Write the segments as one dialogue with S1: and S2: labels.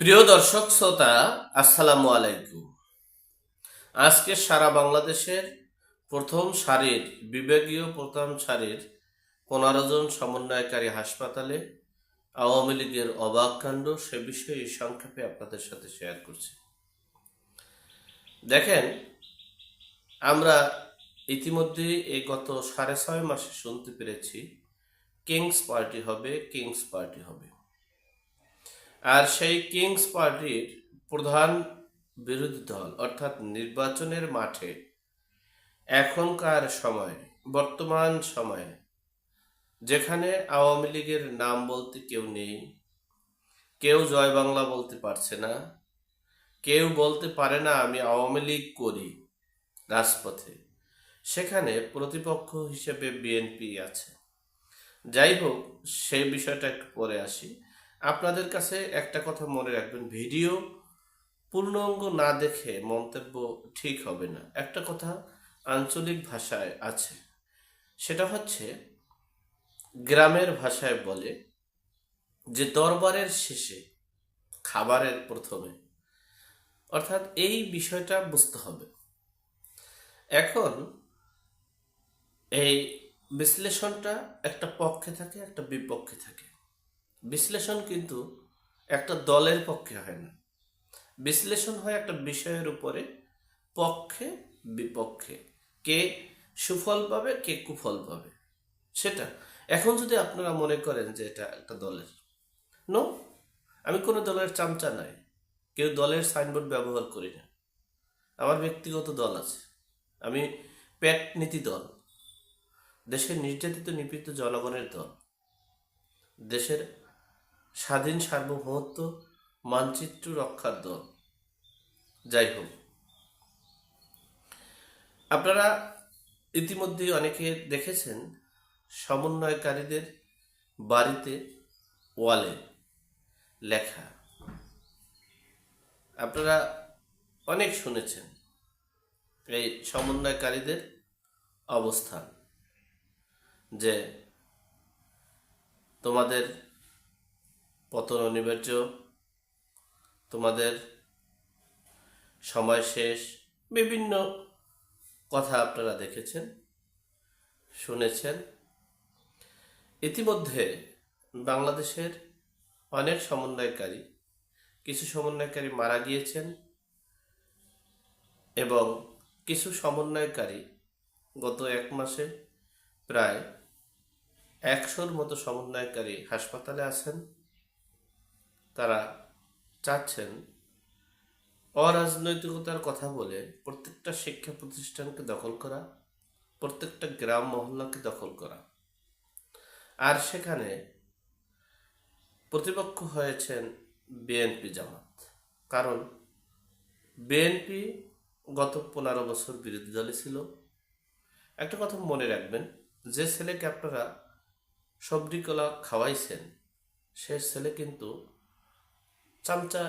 S1: প্রিয় দর্শক, শ্রোতা, আসসালামু আলাইকুম। আজকে সারা বাংলাদেশের প্রথম সারির, বিভাগীয় প্রথম সারির পনেরো জন সমন্বয়কারী হাসপাতালে আওয়ামী লীগের অবাক কাণ্ড সে বিষয়ে সংক্ষেপে আপনাদের সাথে শেয়ার করছি। দেখেন, আমরা ইতিমধ্যে এই গত সাড়ে ছয় মাসে শুনতে পেরেছি, কিংস পার্টি হবে, কিংস পার্টি হবে। আর সেই কিংস পার্টির প্রধান বিরোধী দল, অর্থাৎ নির্বাচনের মাঠে এখনকার সময়, বর্তমান সময়ে, যেখানে আওয়ামী লীগের নাম বলতে কেউ নেই, কেউ জয় বাংলা বলতে পারছে না, কেউ বলতে পারে না, আমি আওয়ামী লীগ করি রাজপথে। সেখানে প্রতিপক্ষ হিসেবে বিএনপি আছে। যাই হোক, সেই বিষয়টা একটু পরে আসি। আপনাদের কাছে একটা কথা মনে রাখবেন, ভিডিও পূর্ণাঙ্গ না দেখে মন্তব্য ঠিক হবে না। একটা কথা আঞ্চলিক ভাষায় আছে, সেটা হচ্ছে, গ্রামের ভাষায় বলে যে দরবারের শেষে, খাবারের প্রথমে। অর্থাৎ এই বিষয়টা বুঝতে হবে। এখন এই বিশ্লেষণটা একটা পক্ষে থাকে, একটা বিপক্ষে থাকে। বিশ্লেষণ কিন্তু একটা দলের পক্ষে হয় না। বিশ্লেষণ হয় একটা বিষয়ের উপরে, পক্ষে, বিপক্ষে। কে সুফল পাবে, কে কুফল পাবে। সেটা। এখন যদি আপনারা মনে করেন যে এটা একটা দলের। নো আমি কোনো দলের চামচা নাই। কেউ দলের সাইনবোর্ড ব্যবহার করি না। আমার ব্যক্তিগত দল আছে। আমি প্যাট নীতি দল। দেশের নির্যাতিত নিপীড়িত জনগণের দল। দেশের স্বাধীন সার্বভৌমত্ব মানচিত্র রক্ষার দল। যাই হোক। আপনারা ইতিমধ্যে অনেকে দেখেছেন সমন্বয়কারীদের বাড়িতে ওয়ালে লেখা। আপনারা অনেক শুনেছেন এই সমন্বয়কারীদের অবস্থান, যে তোমাদের পতন অনিবার্য। তোমাদের সময় শেষ। বিভিন্ন কথা আপনারা দেখেছেন, শুনেছেন। ইতিমধ্যে বাংলাদেশের অনেক সমন্বয়কারী, কিছু সমন্বয়কারী মারা গিয়েছেন এবং কিছু সমন্বয়কারী গত এক মাসে প্রায় একশোর মতো সমন্বয়কারী হাসপাতালে আছেন। তারা চাচ্ছেন অরাজনৈতিকতার কথা বলে প্রত্যেকটা শিক্ষা প্রতিষ্ঠানকে দখল করা, প্রত্যেকটা গ্রাম মহল্লাকে দখল করা। আর সেখানে প্রতিপক্ষ হয়েছেন বিএনপি জামাত। কারণ বিএনপি গত পনেরো বছর বিরোধী দলে ছিল। একটা কথা মনে রাখবেন, যে ছেলেকে আপনারা সবজি কলা খাওয়াইছেন, সে ছেলে কিন্তু চামচা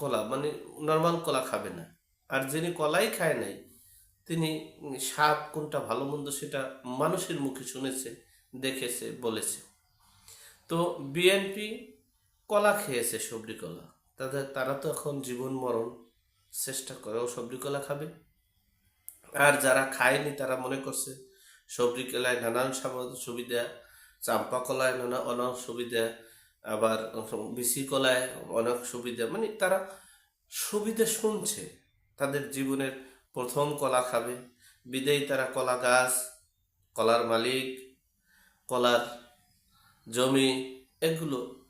S1: কলা মানে নর্মাল কলা খাবে না। আর যিনি কলাই খায় নাই, তিনি স্বাদ কোনটা ভালো মন্দ সেটা মানুষের মুখে শুনেছে, দেখেছে, বলেছে। তো বিএনপি কলা খেয়েছে সবজি কলা। তাদের, তারা তো এখন জীবন মরণ চেষ্টা করেও সবজি কলা খাবে। আর যারা খায়নি, তারা মনে করছে সবজি কলায় নানান সুবিধা, চাম্পা কলায় নানা অনেক সুবিধা আবার বিসি কলায় অনেক সুবিধা মানে তারা সুবিধা শুনছে, তাদের জীবনের প্রথম কলা খাবে। বিদেয়ী তারা কলা গাছ, কলার মালিক, কলার জমি এগুলো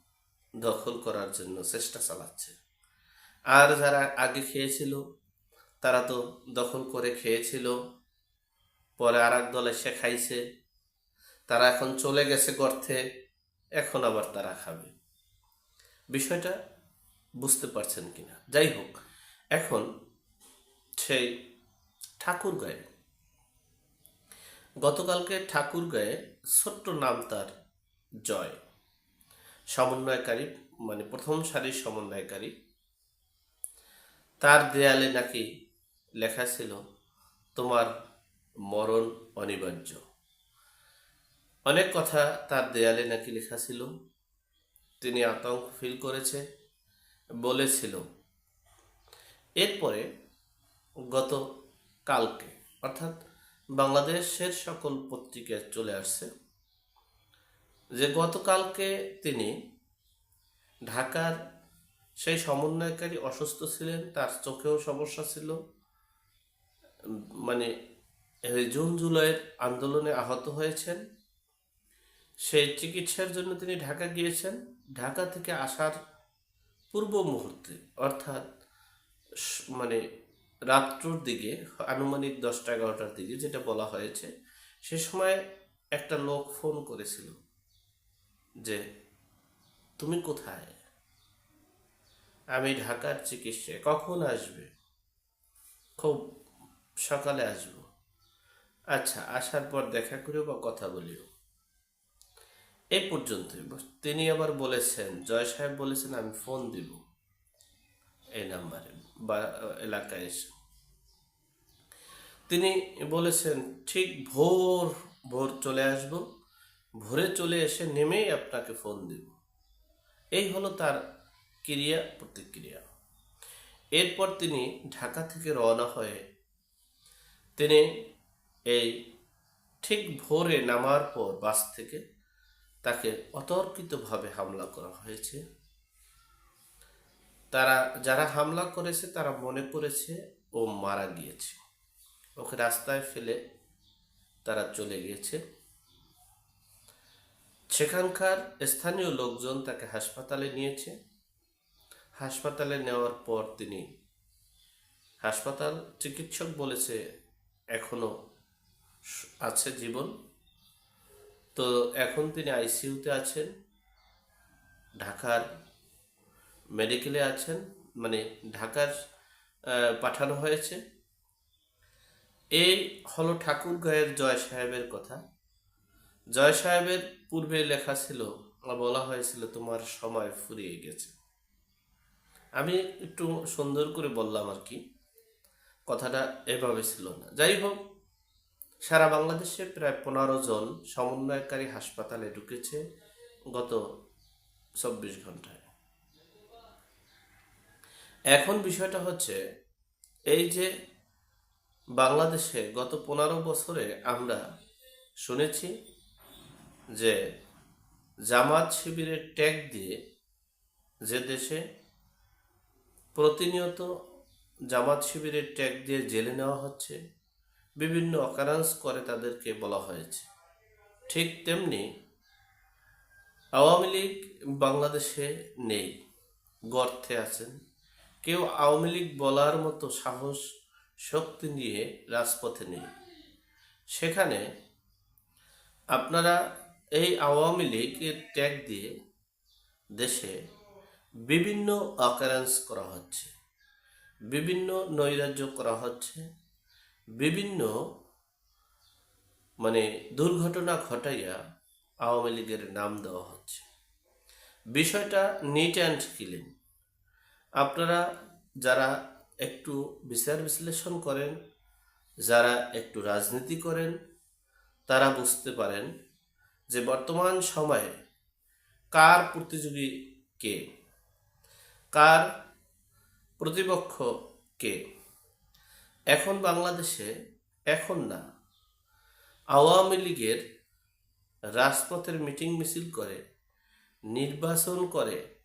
S1: দখল করার জন্য চেষ্টা চালাচ্ছে। আর যারা আগে খেয়েছিল, তারা তো দখল করে খেয়েছিল, পরে আর এক দলে সে খাইছে তারা এখন চলে গেছে গর্তে, এখন আবার তারা খাবে। বিষয়টা বুঝতে পারছেন কিনা। যাই হোক, এখন সেই ঠাকুর গায়ে, গতকালকে ঠাকুর গায়ে ছোট্ট নাম তার জয়। সমন্বয়কারী মানে প্রথম সারির সমন্বয়কারী, তার দেয়ালে নাকি লেখা ছিল, তোমার মরণ অনিবার্য। অনেক কথা তার দেয়ালে নাকি লেখা ছিল তিনি আতঙ্ক ফিল করেছে, বলেছিল। এরপরে গত কালকে, অর্থাৎ বাংলাদেশের সকল পত্রিকায় চলে আসছে, যে গতকালকে তিনি ঢাকার সেই সমন্বয়কারী অসুস্থ ছিলেন, তার চোখেও সমস্যা ছিল। মানে জুন, জুলাইয়ের আন্দোলনে আহত হয়েছেন। সেই চিকিৎসার জন্য তিনি ঢাকা গিয়েছেন। ঢাকা থেকে আসার পূর্ব মুহূর্তে, অর্থাৎ মানে রাত্রর দিকে, আনুমানিক দশটা এগারোটার দিকে যেটা বলা হয়েছে, সে সময় একটা লোক ফোন করেছিল যে, তুমি কোথায়? আমি ঢাকার চিকিৎসায় কখন আসবে? খুব সকালে আসব। আচ্ছা আসার পর দেখা করেও বা কথা বলিও। এই পর্যন্তই। তিনি আবার বলেছেন, জয় সাহেব বলেছেন, আমি ফোন দিব এই নাম্বারে বা এলাকায় এসে। তিনি বলেছেন, ঠিক ভোর ভোর চলে আসব। ভোরে চলে এসে নেমেই আপনাকে ফোন দিব। এই হলো তার ক্রিয়া, প্রতিক্রিয়া। এরপর তিনি ঢাকা থেকে রওনা হয়ে তিনি এই ঠিক ভোরে নামার পর বাস থেকে তাকে অতর্কিতভাবে হামলা করা হয়েছে। তারা, যারা হামলা করেছে, তারা মনে করেছে ও মারা গিয়েছে। ওকে রাস্তায় ফেলে তারা চলে গিয়েছে। সেখানকার স্থানীয় লোকজন তাকে হাসপাতালে নিয়েছে। হাসপাতালে নেওয়ার পর তিনি হাসপাতাল চিকিৎসক বলেছে, এখনও আছে জীবন। তো এখন তিনি আইসিইউতে আছেন, ঢাকার মেডিকেলে আছেন মানে ঢাকার পাঠানো হয়েছে। এই হলো ঠাকুরগাঁয়ের জয় সাহেবের কথা। জয় সাহেবের পূর্বে লেখা ছিল বলা হয়েছিল, তোমার সময় ফুরিয়ে গেছে। আমি একটু সুন্দর করে বললাম আর কি, কথাটা এভাবে ছিল না। যাই হোক সারা বাংলাদেশে প্রায় পনেরো জন সমন্বয়কারী হাসপাতালে ঢুকেছে গত চব্বিশ ঘন্টায় এখন বিষয়টা হচ্ছে এই যে বাংলাদেশে গত পনেরো বছরে আমরা শুনেছি যে জামাত শিবিরের ট্যাগ দিয়ে যে দেশে প্রতিনিয়ত জামাত শিবিরের ট্যাগ দিয়ে জেলে নেওয়া হচ্ছে বিভিন্ন অকারান্স করে তাদেরকে বলা হয়েছে। ঠিক তেমনি আওয়ামী লীগ বাংলাদেশে নেই, গর্তে আছেন। কেউ আওয়ামী লীগ বলার মতো সাহস, শক্তি নিয়ে রাজপথে নেই। সেখানে আপনারা এই আওয়ামী লীগের ট্যাগ দিয়ে দেশে বিভিন্ন অকারেন্স করা হচ্ছে, বিভিন্ন নৈরাজ্য করা হচ্ছে। বিভিন্ন মানে দুর্ঘটনা ঘটাইয়া আওয়ামী লীগের নাম দেওয়া হচ্ছে। বিষয়টা নিট অ্যান্ড ক্লিন আপনারা যারা একটু বিচার বিশ্লেষণ করেন, যারা একটু রাজনীতি করেন, তারা বুঝতে পারেন যে বর্তমান সময়ে কার প্রতিযোগী কে? কার প্রতিপক্ষ কে? এখন বাংলাদেশে এখন না। আওয়ামী লীগের রাজপথের মিটিং মিছিল করে, নির্বাচন করে,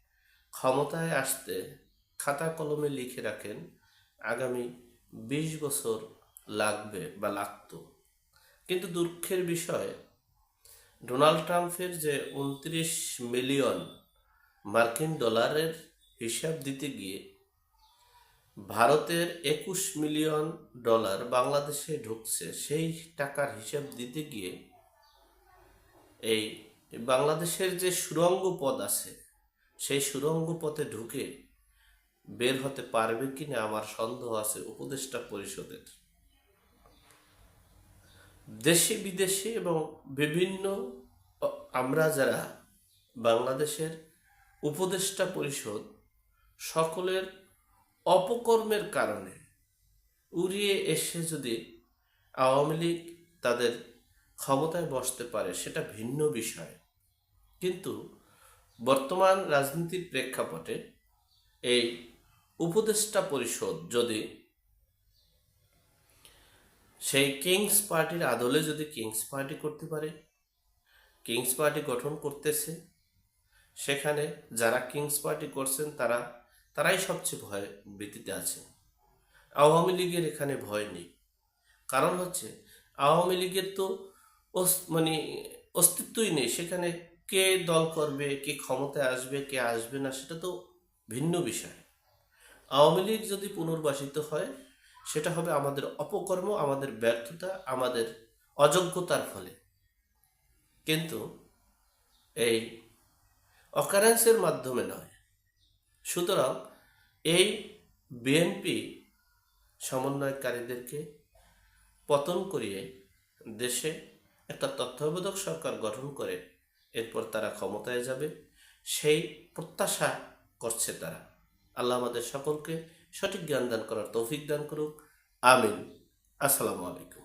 S1: ক্ষমতায় আসতে খাতা কলমে লিখে রাখেন আগামী বিশ বছর লাগবে বা লাগতো। কিন্তু দুঃখের বিষয়, ডোনাল্ড ট্রাম্পের যে উনত্রিশ মিলিয়ন মার্কিন ডলারের হিসাব দিতে গিয়ে ভারতের একুশ মিলিয়ন ডলার বাংলাদেশে ঢুকছে, সেই টাকার হিসাব দিতে গিয়ে এই বাংলাদেশের যে সুরঙ্গ পথ আছে, সেই সুরঙ্গ পথে ঢুকে বের হতে পারবে কিনা আমার সন্দেহ আছে উপদেষ্টা পরিষদের। দেশে বিদেশে এবং বিভিন্ন আমরা যারা বাংলাদেশের উপদেষ্টা পরিষদ, সকলের অপকর্মের কারণে উড়িয়ে এসে যদি আওয়ামী লীগ তাদের ক্ষমতায় বসতে পারে, সেটা ভিন্ন বিষয়। কিন্তু বর্তমান রাজনীতির প্রেক্ষাপটে এই উপদেষ্টা পরিষদ যদি সেই কিংস পার্টির আদলে যদি কিংস পার্টি করতে পারে, কিংস পার্টি গঠন করতেছে, সেখানে যারা কিংস পার্টি করছেন তারা তারাই সবচেয়ে ভয় ভীতিতে আছে। আওয়ামী লীগের এখানে ভয় নেই। কারণ হচ্ছে, আওয়ামী লীগের তো মানে অস্তিত্বই নেই। সেখানে কে দল করবে, কে ক্ষমতায় আসবে, কে আসবে না, সেটা তো ভিন্ন বিষয়। আওয়ামী লীগ যদি পুনর্বাসিত হয়, সেটা হবে আমাদের অপকর্ম, আমাদের ব্যর্থতা, আমাদের অযোগ্যতার ফলে। কিন্তু এই অকারেন্সের মাধ্যমে নয়। সুতরাং এই বিএনপি সমন্বয়কারীদেরকে পতন করিয়ে দেশে একটা তত্ত্বাবধায়ক সরকার গঠন করে এরপর তারা ক্ষমতায় যাবে, সেই প্রত্যাশা করছে তারা। আল্লাহ আমাদের সকলকে সঠিক জ্ঞান দান করার তৌফিক দান করুক। আমিন। আসসালামু আলাইকুম।